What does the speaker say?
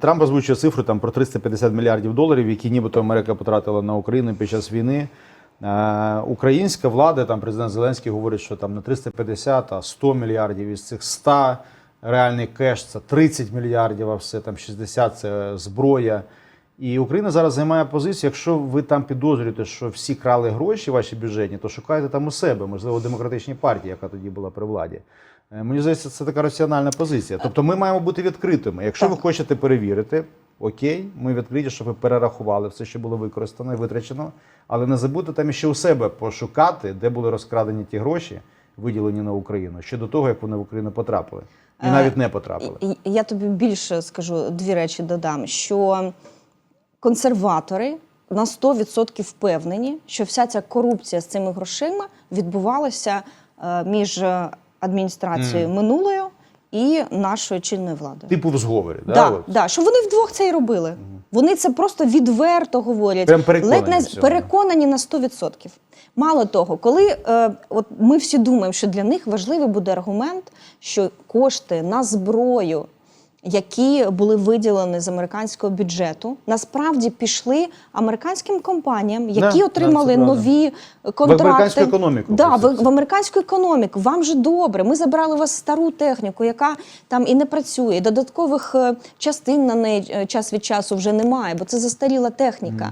Трамп озвучує цифру там про 350 мільярдів доларів, які нібито Америка потратила на Україну під час війни. Е, Українська влада, там президент Зеленський говорить, що там на 350, а 100 мільярдів. Із цих 100 реальний кеш це 30 мільярдів, а все там 60 це зброя. І Україна зараз займає позицію. Якщо ви там підозрюєте, що всі крали гроші ваші бюджетні, то шукайте там у себе, можливо, демократичній партії, яка тоді була при владі. Е, Мені здається, це така раціональна позиція. Тобто ми маємо бути відкритими. Якщо ви хочете перевірити, окей, ми відкриті, щоб ви перерахували все, що було використано і витрачено. Але не забудьте там іще у себе пошукати, де були розкрадені ті гроші, виділені на Україну, ще до того, як вони в Україну потрапили. І Е, навіть не потрапили. Я тобі більше скажу дві речі додам: що консерватори на 100% впевнені, що вся ця корупція з цими грошима відбувалася е, між е, адміністрацією минулою і нашою чинною владою. Типу в зговорі. Да, Да, от? да, що вони вдвох це і робили. Вони це просто відверто говорять. Прям переконані Ледь не в цьому. переконані на 100%. Мало того, коли е, от ми всі думаємо, що для них важливий буде аргумент, що кошти на зброю, які були виділені з американського бюджету, насправді пішли американським компаніям, які Да, отримали да, нові контракти. американську економіку, Да, в, в американську економіку. Вам же добре. Ми забрали у вас стару техніку, яка там і не працює. Додаткових е, частин на неї е, час від часу вже немає, бо це застаріла техніка.